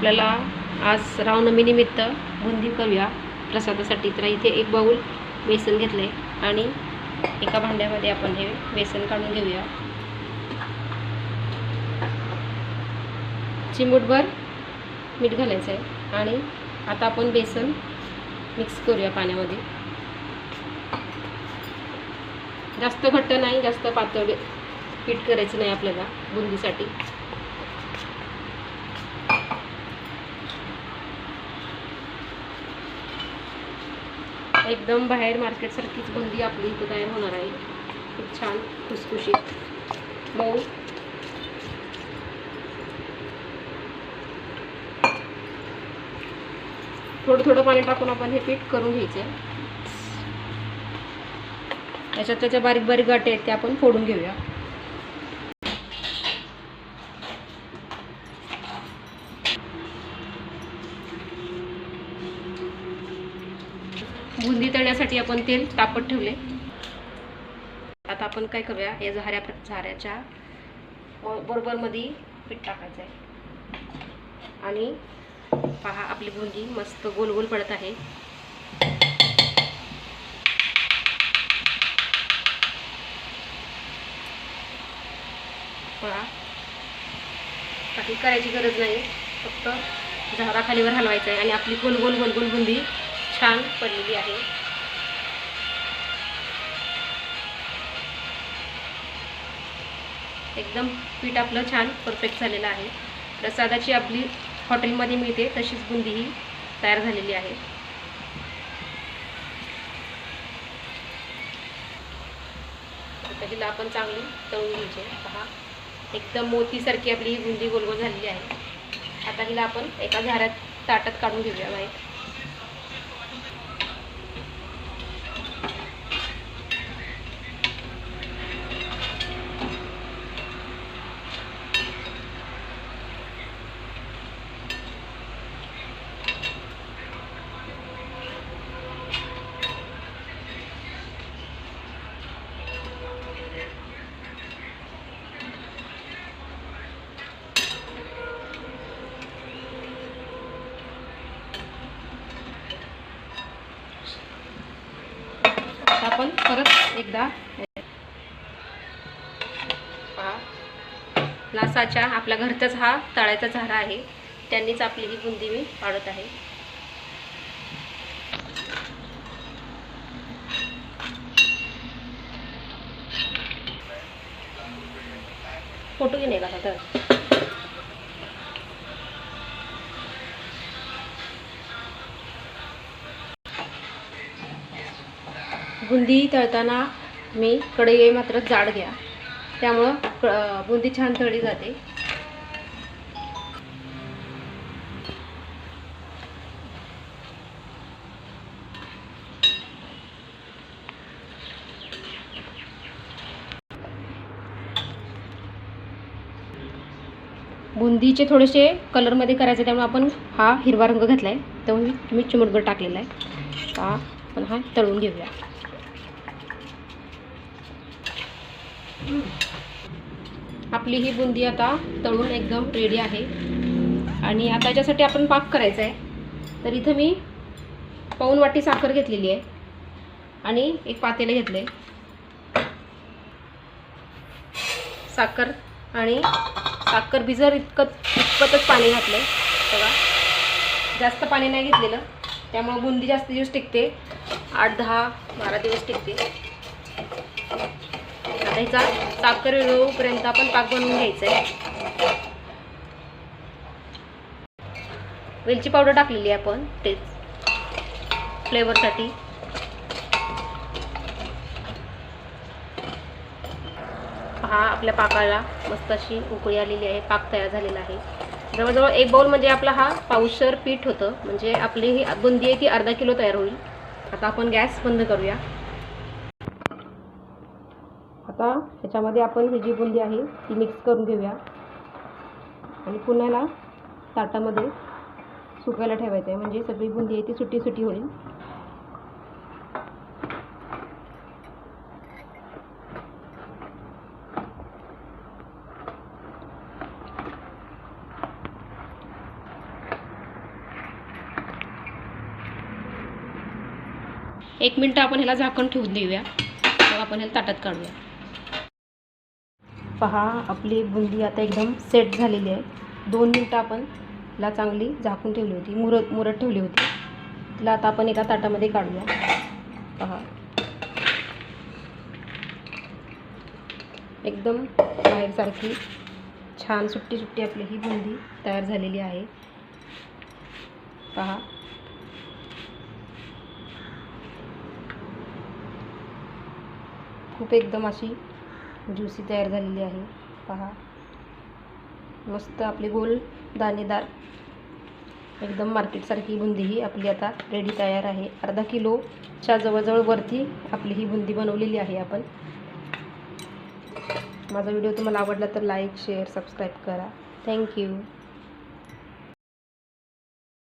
आपल्याला आज रावनवमीनिमित्त बुंदी करूया. प्रसादासाठी तर इथे एक बाऊल बेसन घेतलं आहे आणि एका भांड्यामध्ये आपण हे बेसन काढून घेऊया. चिमूटभर मीठ घालायचं आहे आणि आता आपण बेसन मिक्स करूया पाण्यामध्ये. जास्त घट्ट नाही जास्त पातळ पीठ करायचं नाही आपल्याला बुंदीसाठी. एकदम बाहेर मार्केटसारखीच बुंदी आपली इथं तयार होणार आहे. खूप छान खुसखुशीत. मऊ थोडं थोडं पाणी टाकून आपण हे पीठ करून घ्यायचं आहे त्याच्यात त्याच्या बारीक बारीक गाठी आहेत त्या आपण फोडून घेऊया. बुंदी तळण्यासाठी आपण तेल तापत ठेवले. आता आपण काय करूया? या झाऱ्या झाऱ्याच्या बरोबर मध्ये पीठ टाकायचं आहे आणि पहा आपली बुंदी मस्त गोल गोल पडत आहे. पहा. काही करायची गरज नाही. फक्त झारा खालीवर आहे आणि आपली गोल गोल गोल गोल बुंदी छान पडलेली आहे. एकदम पीठ आपलं छान परफेक्ट झालेलं आहे. प्रसादाची आपली हॉटेलमध्ये मिळते तशीच बुंदी ही तयार झालेली आहे. आता हिला आपण चांगली तळून घ्यायची पहा एकदम मोतीसारखी आपली ही बुंदी गोलगोल झालेली आहे. आता हिला आपण एका झाऱ्यात ताटात काढून घेऊया बाहेर आता आपण परत एकदा. लासाच्या आपल्या घरचाच हा तळ्याचा झारा आहे. त्यांनीच आपली ही बुंदी मी पाडत आहे. फोटो घेणे का तर बुंदी तळताना मी कढई मात्र जाड घ्या. त्यामुळं क- बुंदी छान तळली जाते. बुंदीचे थोडेसे कलरमध्ये करायचे त्यामुळे आपण हा हिरवा रंग घातला आहे त्यामुळे मी मी चिमटभर टाकलेला आहे. हा आपण हा तळून घेऊया. आपली ही बुंदी आता तळून एकदम रेडी आहे. आणि आता याच्यासाठी आपण पाक करायचा आहे. तर इथं मी पाऊन वाटी साखर घेतलेली आहे. आणि एक पातेले घेतले. साखर आणि साखर भिजर इतकं इतपतच पाणी घातलं आहे बघा. जास्त पाणी नाही घेतलेलं. त्यामुळं बुंदी जास्त दिवस टिकते. आठ दहा बारा दिवस टिकते. आता ह्याचा साखर विरळूपर्यंत आपण पाक बनवून घ्यायचा आहे. वेलची पावडर टाकलेली आहे आपण तेच. फ्लेवरसाठी हा आपल्या पाकाला मस्त अशी उकळी आलेली आहे पाक तयार झालेला आहे. जवळजवळ एक बाउल म्हणजे आपला हा पावसर पीठ होतं. म्हणजे आपली ही बुंदी आहे ती अर्धा किलो तयार होईल. आता आपण गॅस बंद करूया. आता ह्याच्यामध्ये आपण ही जी बुंदी आहे ती मिक्स करून घेऊया. आणि पुन्हा ताटामध्ये सुकायला ठेवायचं आहे म्हणजे सगळी बुंदी आहे ती सुट्टी सुट्टी होईल. एक मिनटं आपण ह्याला झाकण ठेवून देऊया. मग आपण ह्याला ताटात काढूया. पहा आपली बुंदी आता एकदम सेट झालेली आहे. दोन मिनटं आपण ला चांगली झाकून ठेवली होती मुरत मुरत ठेवली होती. तिला आता आपण एका ताटामध्ये काढूया. पहा. एकदम बाहेरसारखी छान सुट्टी सुट्टी आपली ही बुंदी तयार झालेली आहे. पहा. खूप एकदम अशी ज्युसी तयार झालेली आहे. पहा. मस्त आपली गोल दाणेदार. एकदम मार्केटसारखी बुंदी ही आपली आता रेडी तयार आहे. अर्धा किलोच्या जवळजवळ वरती आपली ही बुंदी बनवलेली आहे आपण. माझा व्हिडिओ तुम्हाला आवडला तर लाईक शेअर सबस्क्राईब करा. Thank you